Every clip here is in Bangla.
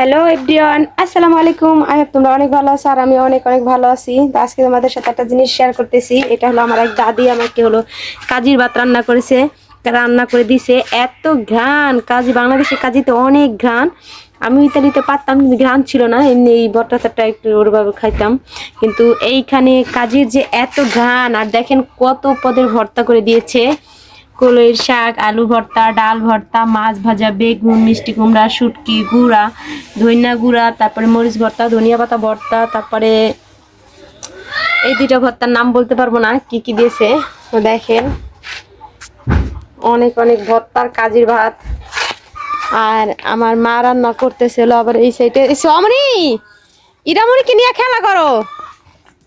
হ্যালো এভরিওয়ান আসসালামু আলাইকুম আই তোমরা অনেক ভালো আছো আর আমি অনেক অনেক ভালো আছি। তো আজকে তোমাদের সাথে একটা জিনিস শেয়ার করতেছি। এটা হলো আমার এক দাদি আমাকে হলো কাজির ভাত রান্না করেছে, রান্না করে দিছে। এত ঘ্রাণ। কাজি বাংলাদেশের কাজিতে অনেক ঘ্রাণ। আমি ইতালিতে পারতাম, কিন্তু ঘ্রাণ ছিল না। এমনি এই বটাটাটা একটু ওরভাবে খাইতাম। কিন্তু এইখানে কাজির যে এত ঘ্রাণ, আর দেখেন কত পদের ভর্তা করে দিয়েছে। কলইয়ের শাক, আলু ভর্তা, ডাল ভর্তা, মাছ ভাজা, বেগুন, মিষ্টি কুমড়া, শুটকি, গুঁড়া ধনিয়া গুঁড়া, তারপরে মরিচ ভর্তা, ধনিয়া পাতা ভর্তা, তারপরে এই দুইটা ভর্তার নাম বলতে পারব না, কি কি দিয়েছে, তো দেখেন। অনেক অনেক ভর্তার কাজির ভাত। আর আমার মা রান্না করতেছিল আবার এই সাইডে ইরামরিকে নিয়ে খেলা করো।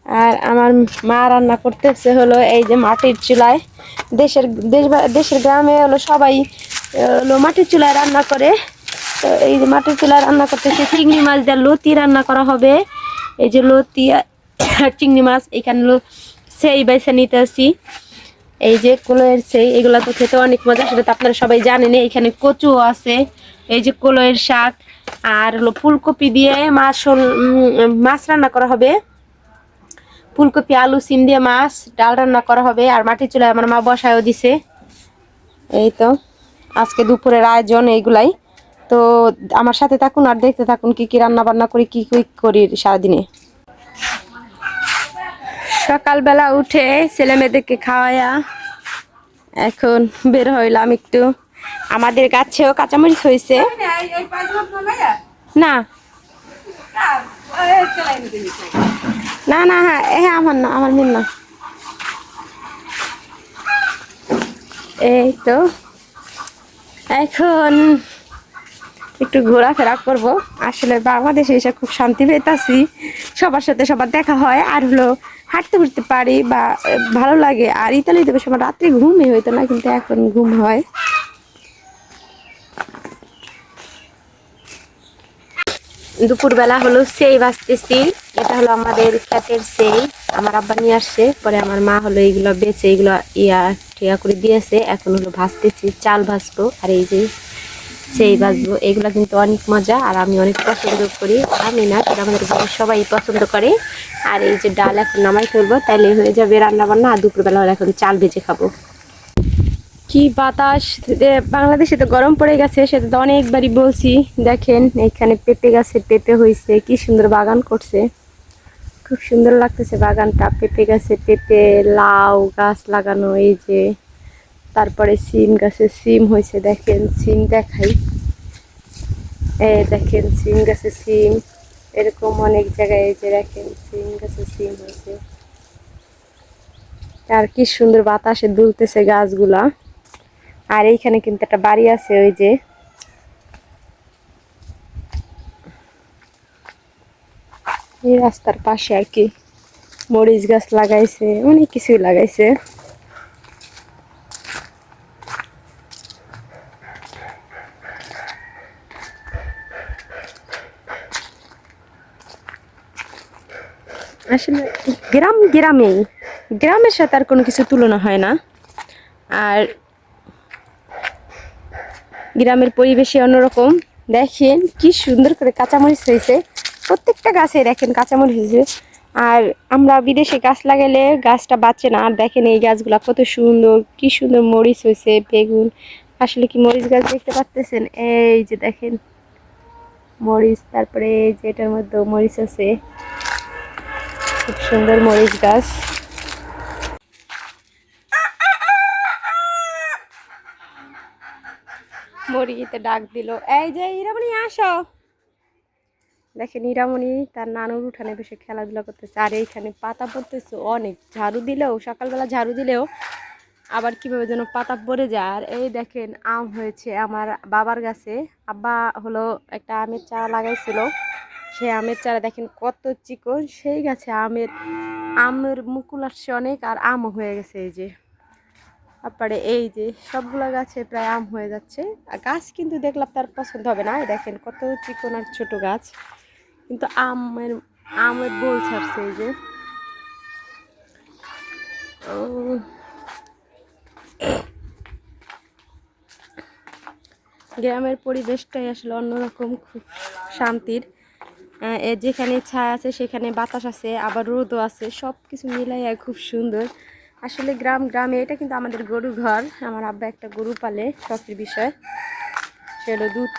আর আমার মা রান্না করতেছে হলো এই যে মাটির চুলায়। দেশের, দেশ, দেশের গ্রামে হলো সবাই হলো মাটির চুলায় রান্না করে। তো এই যে মাটির চুলায় রান্না করতেছে, চিংড়ি মাছ দিয়ে লতি রান্না করা হবে। এই যে লতি চিংড়ি মাছ, এখানে সেই বাইসে নিতে আসি। এই যে কলয়ের সেই, এগুলো তো খেতে অনেক মজা, সেটা তো আপনারা সবাই জানেন এখানে কচুও আছে। এই যে কলয়ের শাক আর হলো ফুলকপি দিয়ে মাছ মাছ রান্না করা হবে। ফুলকপি, আলু, সিম দিয়ে মাছ, ডাল রান্না করা হবে, আর মাটির চুলায় আমার মা বসায়ও দিছে। এই তো, আজকে দুপুরের আয়োজন এইগুলাই। তো আমার সাথে থাকুন আর দেখতে থাকুন কি কি রান্না বান্না করি, কি কি করি সারাদিনে। সকালবেলা উঠে ছেলে মেয়েদেরকে খাওয়ায়া এখন বের হইলাম একটু। আমাদের গাছেও কাঁচামরিচ হয়েছে না। না না হ্যাঁ হ্যাঁ আমার না, আমার মেয়ের না। এই তো, এখন একটু ঘোরাফেরা করব। আসলে বাংলাদেশে এসে খুব শান্তি পেতাছি। সবার সাথে সবার দেখা হয়, আর হলো হাঁটতে ঘুরতে পারি বা ভালো লাগে। আর ইতালিতে বেশ আমার রাত্রে ঘুমই হইতো না, কিন্তু এখন ঘুম হয়। দুপুরবেলা হলো সেই বাঁচতেছি। এটা হলো আমাদের ক্ষেতের সেই। আমার আব্বা নিয়ে আসছে, পরে আমার মা হলো এইগুলো বেচে এইগুলো ইয়া, ঠিয়া করে দিয়েছে। এখন হলো ভাজতেছি, চাল ভাজবো, আর এই যে সেই ভাজবো। এগুলো কিন্তু অনেক মজা, আর আমি অনেক পছন্দ করি। আমি না সেটা আমাদের সবাই পছন্দ করে। আর এই যে ডাল এখন নামাই ফেলব, তাইলে হয়ে যাবে রান্না বান্না আর দুপুরবেলা হলো এখন চাল ভেজে খাব। কি বাতাস? বাংলাদেশে তো গরম পড়ে গেছে, সেটা তো অনেকবারই বলছি। দেখেন এখানে পেঁপে গাছে পেঁপে হয়েছে কি সুন্দর বাগান করছে। খুব সুন্দর লাগতেছে বাগানটা, পেঁপে গাছে পেঁপে, লাউ গাছ লাগানো, এই যে। তারপরে সিম গাছে সিম হয়েছে দেখেন, সিম দেখাই। এ, দেখেন, সিম গাছে সিম, এরকম অনেক জায়গায় এই যে দেখেন, সিম গাছে সিম হয়েছে আর কি সুন্দর বাতাসে দুলতেছে গাছগুলা। আর এইখানে কিন্তু একটা বাড়ি আছে, ওই যে। এই রাস্তার পাশে আর কি মরিচ গাছ লাগাইছে, অনেক কিছুই লাগাইছে। আসলে গ্রাম গ্রামেই, গ্রামের সাথে আর কোনো কিছু তুলনা হয় না। আর গ্রামের পরিবেশে অন্যরকম। দেখেন কি সুন্দর করে কাঁচামরিচ হয়েছে। প্রত্যেকটা গাছে দেখেন কাঁচামরিচ হয়েছে। আর আমরা বিদেশে গাছ লাগালে গাছটা বাঁচে না। আর দেখেন এই গাছগুলা কত সুন্দর, কি সুন্দর মরিচ হয়েছে, বেগুন। আসলে কি মরিচ গাছ দেখতে পাচ্তেছেন এই যে দেখেন মরিচ, তারপরে এই যে এটার মধ্যে মরিচ আছে। খুব সুন্দর মরিচ গাছ। মুরগিতে ডাক দিল, এই যে ইরামণি আসো। দেখেন ইরামণি তার নানুর উঠানে বসে খেলাধুলা করতেছে, আর এইখানে পাতা পড়তেছে, অনেক ঝাড়ু দিলেও, সকালবেলা ঝাড়ু দিলেও আবার কীভাবে যেন পাতা পড়ে যায়। আর এই দেখেন, আম হয়েছে আমার বাবার গাছে। আব্বা হলো একটা আমের চারা লাগাইছিল, সেই আমের চারা দেখেন কত চিকন, সেই গাছে আমের আমের মুকুল আসছে অনেক, আর আমও হয়ে গেছে এই যে। তারপরে এই যে সবগুলো গাছে প্রায় আম হয়ে যাচ্ছে। আর গাছ কিন্তু দেখলাম তার পছন্দ হবে না। দেখেন কত চিকন আর ছোট গাছ। কিন্তু আমের আমের বোল ছাড়ছে এই যে। গ্রামের পরিবেশটাই আসলে অন্যরকম, খুব শান্তির। যেখানে ছায়া আছে সেখানে বাতাস আছে, আবার রোদও আছে সব কিছু মিলাই খুব সুন্দর। আসলে গ্রাম, গ্রামে এটা কিন্তু আমাদের গরু ঘর। আমার আব্বা একটা গরু পালে শখের বিষয়। সেটা দুধ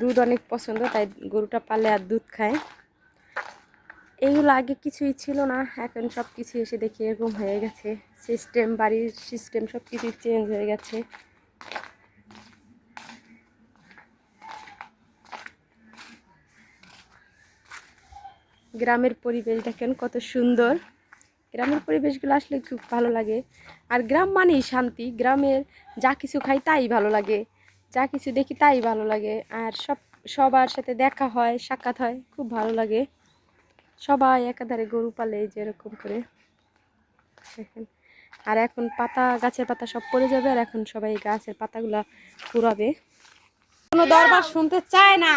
দুধ অনেক পছন্দ, তাই গরুটা পালে আর দুধ খায়। এইগুলো আগে কিছুই ছিল না, এখন সব কিছু এসে দেখি এরকম হয়ে গেছে। সিস্টেম বাড়ির সিস্টেম সব কিছু চেঞ্জ হয়ে গেছে। গ্রামের পরিবেশ দেখেন কত সুন্দর। গ্রামের পরিবেশগুলো আসলে খুব ভালো লাগে। আর গ্রাম মানেই শান্তি, গ্রামের যা কিছু খাই তাই ভালো লাগে। যা কিছু দেখি তাই ভালো লাগে। আর সব, সবার সাথে দেখা হয়, সাক্ষাৎ হয়, খুব ভালো লাগে। সবাই একাধারে গরু পালে এই যে এরকম করে। দেখেন। আর এখন পাতা, গাছের পাতা সব পড়ে যাবে আর এখন সবাই গাছের পাতাগুলো পুরাবে। কোনো দরবার শুনতে চায় না।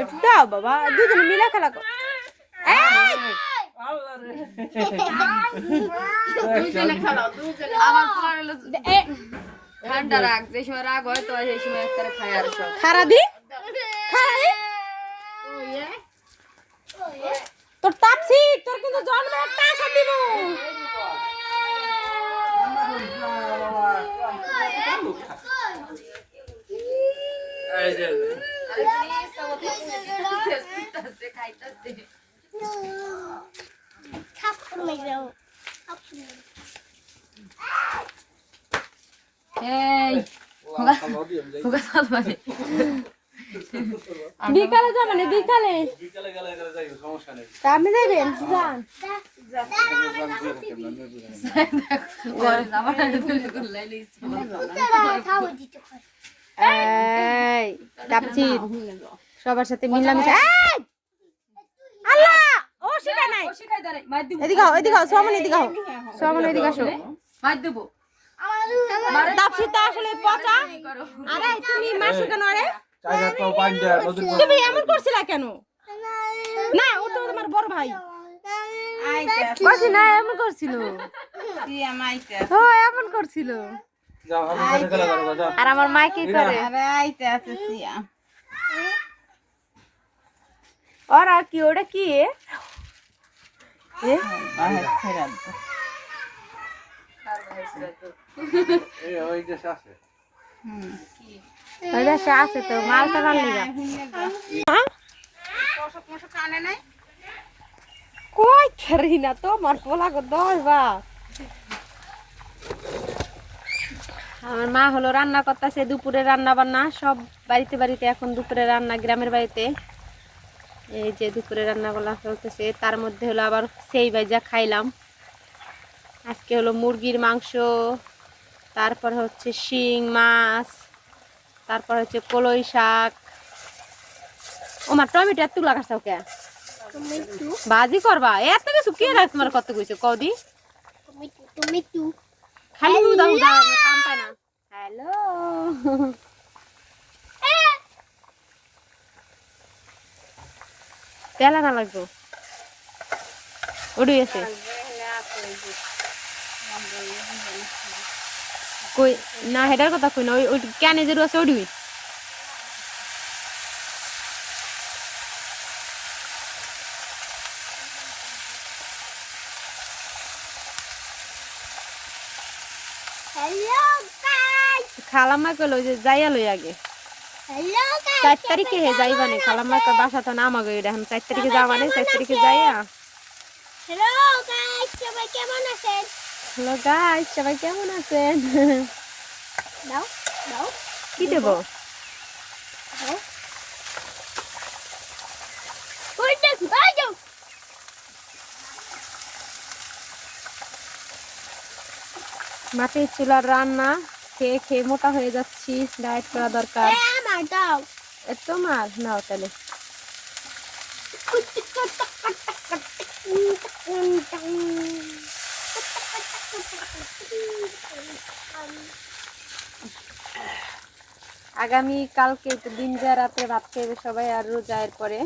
একটু দাও বাবা দুজনে মিলে খেলা কর। ঠান্ডা রাগ যে সময় রাগ হয় তো সেই সময় খায় আর খারা দি খারা দি তোর তাপসি তোর কিন্তু জন্ম একটা আশা দিব খাইতাছে এই হোগা সালমানে বিকালে যাবেন মানে বিকালে যাবেন যান এই তাপসি সবার সাথে মিলামিশা। এই! আল্লাহ! ও শিখা নাই। ও শিখাই দাঁড়াই মার দিব। এদিকে আও এদিকে আও সমান এদিকে আও। সমান এদিকে আসো। মার দেবো। তাপসি তা আসলে পচা। আরে তুমি মাসু কেন আরে তুমি এমন করছিলা কেন? না ও তো তোমার বড় ভাই। না এমন করছিল। ও এমন করছিল। আর আমার মা কি করে? ওরা কি ওটা কি? এ? এ? এই ওই দেশে আছে। ওই দেশে আছে তো মাল টাকার লিগা হ্যাঁ? কই খেরি না তো আমার পোলা গো দশ বা আমার মা হলো রান্না করতেছে দুপুরে রান্না বান্না। সব বাড়িতে বাড়িতে এখন দুপুরে রান্না গ্রামের বাড়িতে। এই যে দুপুরে রান্নাগুলো চলতেছে তার মধ্যে হলো আবার সেই ভাইজা খাইলাম। আজকে হলো মুরগির মাংস তারপর হচ্ছে শিং মাছ তারপর হচ্ছে কলই শাক। ও মা টমেটো এত লাগাছ ওকে ভাজি করবা? এত কিছু কে রাখ তোমার কত কইছে? কদি খালি উদা উদা কাম পায় না। হ্যালো তেলা না লাগবো? ওডুই আছে। কই না হেডার কথা কই না ওই ওই ক্যানে আছে ওডুই। খালাম্মা কইলো যে যাইয়া লই আগে। চার তারিখে হে যাইবা নে খালাম্মা তো বাসা তো নামা গই এখন চার তারিখে যাওয়া মানে চার তারিখে যাইয়া। হ্যালো গাইস সবাই কেমন আছেন? কি দেব? মাটির চুলার রান্না। খেয়ে খেয়ে মোটা হয়ে যাচ্ছি। ডায়েট করা দরকার। তোমার। নাও তাহলে। আগামী কালকে তো দিন যা রাতে ভাত খাইবে সবাই আর রোজায়ের পরে।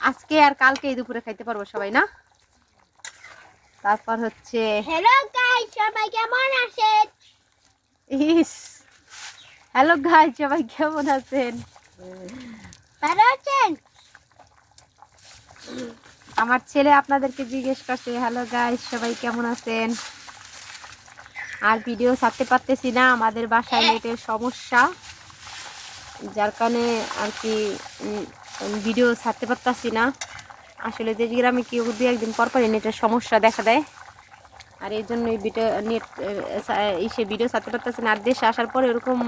আজকে আর কালকে দুপুরে খাইতে পারব সবাই না? তারপর হচ্ছে guys! গাইস সবাই কেমন আছেন? ইস। হ্যালো গাই সবাই কেমন আছেন? ভালো আছেন? আমার ছেলে আপনাদেরকে জিজ্ঞেস করছে হ্যালো গাইস সবাই কেমন আছেন? আর ভিডিও ছাড়তে পারতেছি না আমাদের বাসায় নেটের সমস্যা। যার কারণে আর কি ভিডিও ছাড়তে পারতাছি না। আসলে দেশ গ্রামে দু একদিন পর পরই নেটের সমস্যা দেখা দেয়। আর এই জন্য এই ভিডিও নেট সে ভিডিও ছাড়তে পারতেছি না। আর দেশে আসার পরে এরকম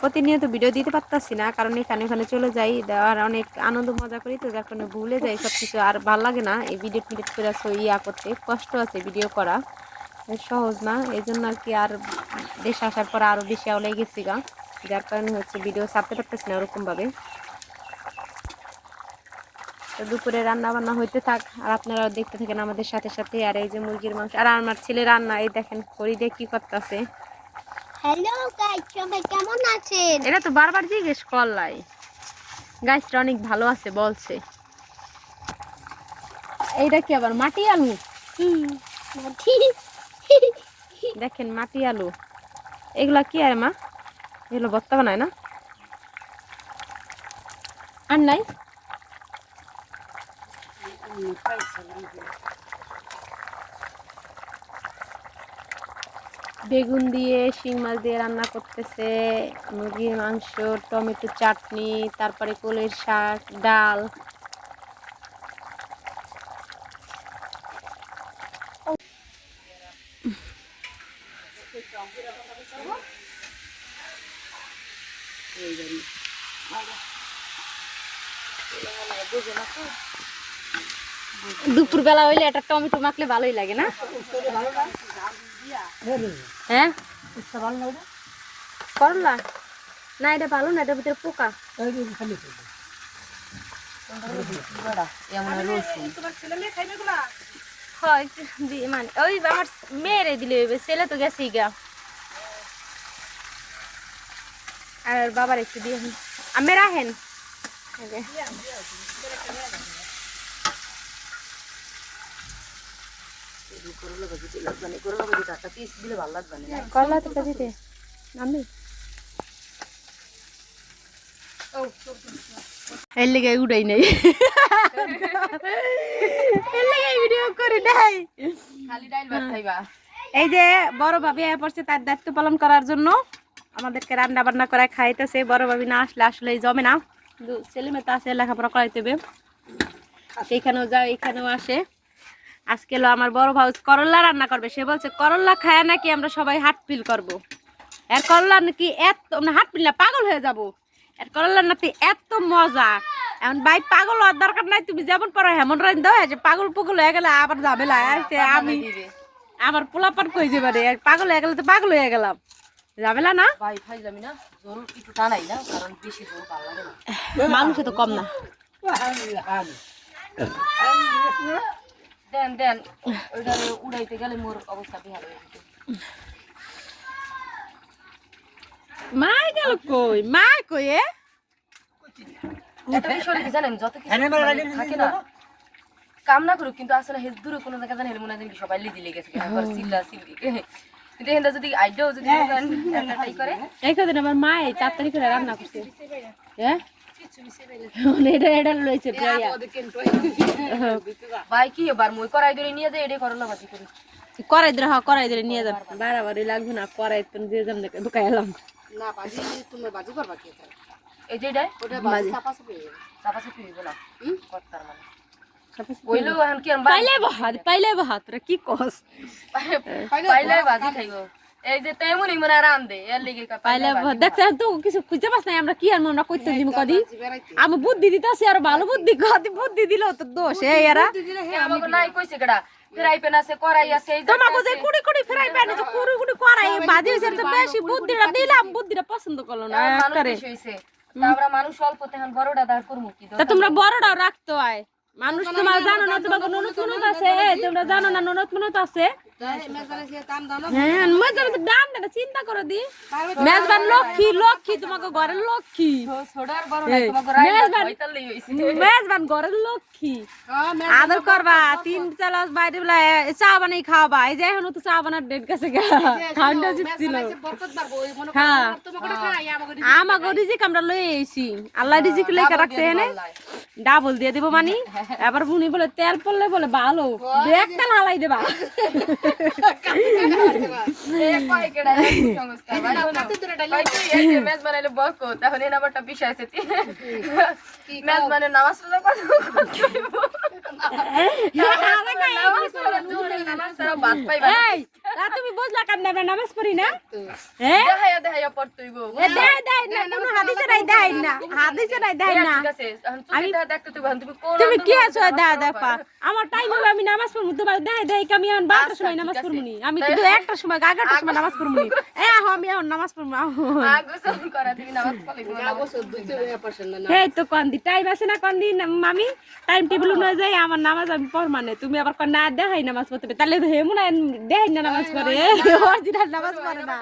প্রতিনিয়ত ভিডিও দিতে পারতাছি না, কারণ এখানে ওখানে চলে যাই, দেওয়ার অনেক আনন্দ, মজা করি, তো যার কারণে ভুলে যাই সব কিছু আর ভালো লাগে না এই ভিডিও টিডিট করে ইয়া করতে, কষ্ট আছে ভিডিও করা। সহজ না, এই জন্য আর কি আর দেশে আসার পর আরও বেশি আওলাই গেছি গা। যার কারণে হচ্ছে ভিডিও ছাড়তে পারতেছি না ওরকমভাবে। তো দুপুরে রান্না বান্না হইতে থাক আর আপনারাও দেখতে থাকেন আমাদের সাথে সাথে আর এই যে মুরগির মাংস আর আমার ছেলে রান্না এই দেখেন করি দিয়ে কি করতেছে। হ্যালো গাইস সবাই কেমন আছেন? এটা তো বারবার জিজ্ঞেস করলাই। গাছটা অনেক ভালো আছে বলছে। এইটা কি আবার মাটি আলু? হুম মাটি। দেখেন মাটি আলু। এগুলা কি আর মা? এগুলো বত্তা বানায় না? আর নাই? বেগুন দিয়ে শিং মাছ দিয়ে রান্না করতেছে মুরগির মাংস টমেটো চাটনি তারপরে কোলের শাক ডাল দুপুরবেলা হইলে একটা টমেটো মাখলে ভালোই লাগে না? হ্যাঁ? করলা? না এটা ভালো না এটার ভিতরে পোকা। হয় দি- মানে ওই আমার মেয়েরে দিলে ছেলে তো গেছেই গা। আর বাবার একটু দিয়ে করলা আমি এর লেগে উড়াই নাই এর লেগে ভিডিও করে নাই খালি ডাইল ভাত খাইবা এই যে বড় ভাবি আয়া পড়ছে তার দায়িত্ব পালন করার জন্য আমাদেরকে রান্না বান্না করে খাইতেছে বড় ভাবি না আসলে আসলে জমে না ছেলে মেয়ে তো আছে লেখাপড়া করাইতে হবে। সেইখানেও যায় এখানেও আসে আজকে এলো আমার বড় ভাউজ করল্লা রান্না করবে। সে বলছে করল্লা খায় নাকি আমরা সবাই হাট ফিল করব। এর করল্লা নাকি এত আমরা হাট ফিল না পাগল হয়ে যাব। এর করল্লা নাকি এত মজা। এখন ভাই পাগল হওয়ার দরকার নাই তুমি যেমন পারো হেমন রান দাও যে পাগল পাগল হয়ে গেলে আবার ঝামেলা। আসছে আমি আমার পোলাপান কই যাবে রে পাগল হয়ে গেলে তো পাগল হয়ে গেলাম। ঝামেলা না? ভাই না? জোর একটু টানাই না কারণ বেশি জোর ভালো লাগে না। মানুষে তো কম না। দেন দেন। ওইটা উড়াইতে গেলে মোর অবস্থা বিহার হয়ে যেত মাই গেল কই? মাই কই এ? একটা বিষয় কি জানেন? যত কিছু থাকে না কাম না করুক কিন্তু আসলে হেজ দূরে কোনো জায়গা জানেন মনে হয় সবাই লিদি লেগেছে চিল্লা চিল্লি। কিন্তু এখানটা যদি আইডিয়াও যদি ট্রাই করে। এই কদিন আমার মা এই তাড়াতাড়ি করে রান্না করছে। হ্যাঁ এটা এটা লইছে প্রায়। ভাই কি এবার মই করাই ধরে নিয়ে যায় এটাই করলা ভাজি করি। করাই দিলে হ্যাঁ করাই দিলে নিয়ে যাবে বাড়াবাড়ি লাগবে না করাই তো দিয়ে যাম দেখে ঢুকাই এলাম। এই যে এটাই বাজে। চাপা চাপি হইব। না? করতার মানে। কইলেও এখন কি আর বা- পাইলে বাহাত পাইলে বাহাত তোরা কি কস? পাইলে ভাজি খাইব। এই যে তেমনই মনে আর আন দে এর লিগে পাইলে বাহাত দেখতে তো কিছু খুঁজে পাস নাই আমরা কি আর আমরা কইতে দিব কদি? আমি বুদ্ধি দিতাছি আর ভালো বুদ্ধি কদি বুদ্ধি দিল তো দোষ এই এরা। আমাকে নাই কইছে কেডা? ফ্রাই প্যান আছে কড়াই আছে এই তোমাকে যে কুড়ি কুড়ি ফেরাই পানি যে কুড়ি কুড়ি করাই বাজি হয়েছে তো বেশি বুদ্ধিটা দিলাম বুদ্ধিটা পছন্দ করল না মানুষ করে বেশি হইছে আমরা মানুষ অল্প তেহান বড়টা দাঁড় করব কি? তা তোমরা বড়টাও রাখতো আয় মানুষ তোমার জানো না তোমাকে ননদ আছে তোমরা জানো না ননদ মনত আছে। হ্যাঁ চিন্তা করো দি। মেজবান লক্ষ্মী লক্ষ্মী তোমাকে ঘরের লক্ষ্মী। মেজবান- ঘরের লক্ষ্মী। আদর করবা তিন চালাস বাইরে বেলা চা বানাই খাওয়াবা। এই যে এখন তো চা বানার ডেট গেছে ঠান্ডা জিতছিল হ্যাঁ। আমাকে রিজিক আমরা লই এসি আল্লাহ রিজিক লেখা রাখছে এনে। ডাবল দিয়ে দেবো মানি। এবার বুনি বলে তেল পড়লে বলে ভালো। তেল হালাই দেবা। এ কয় কেডা এই সংস্কার বাড়িও না কয় তুই এই যে মেজ বানাইলে বকো তখন এই নাম্বারটা বিষয় আছে মেজ মানে নামাজ পড়লে কথা নামাজ নামাজ ভাত পাইবা তা তুমি বুঝলা কেন আমরা নামাজ পড়ি না? হ্যাঁ? দেখাইয়া দেখাইয়া পড়তইব না কোনো হাদিসে নাই দেয় না হাদিসে নাই না। ঠিক আছে এখন তুমি দেখতে তুমি তুমি কোন তুমি কি আছো? দা? দেখবা। আমার টাইম হবে আমি নামাজ পড়ব তোমার দেয় আমি এখন বারোটার আচ্ছা, সময় নামাজ আছে। নি? আমি কিন্তু সময় এগারোটার সময় নামাজ পড়ব নি। এ আহো আমি এখন নামাজ পড়ব আহো। আগোসল করা তুমি নামাজ পড়লে এই তো কন্দি টাইম আছে না কন্দি মামি? টাইম টেবিল অনুযায়ী যায় আমার নামাজ আমি পড়মানে তুমি আবার না দেখাই নামাজ পড়তে তাহলে তো হেমু না দেখাই না নামাজ পড়ে। অরিজিনাল নামাজ পড়ে না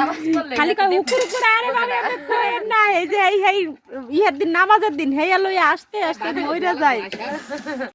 নামাজ খালি কয় উপর উপর আরে বাবা না এই যে এই এই ইহের দিন নামাজের দিন হেয়া লইয়া আসতে আসতে মইরা যায়।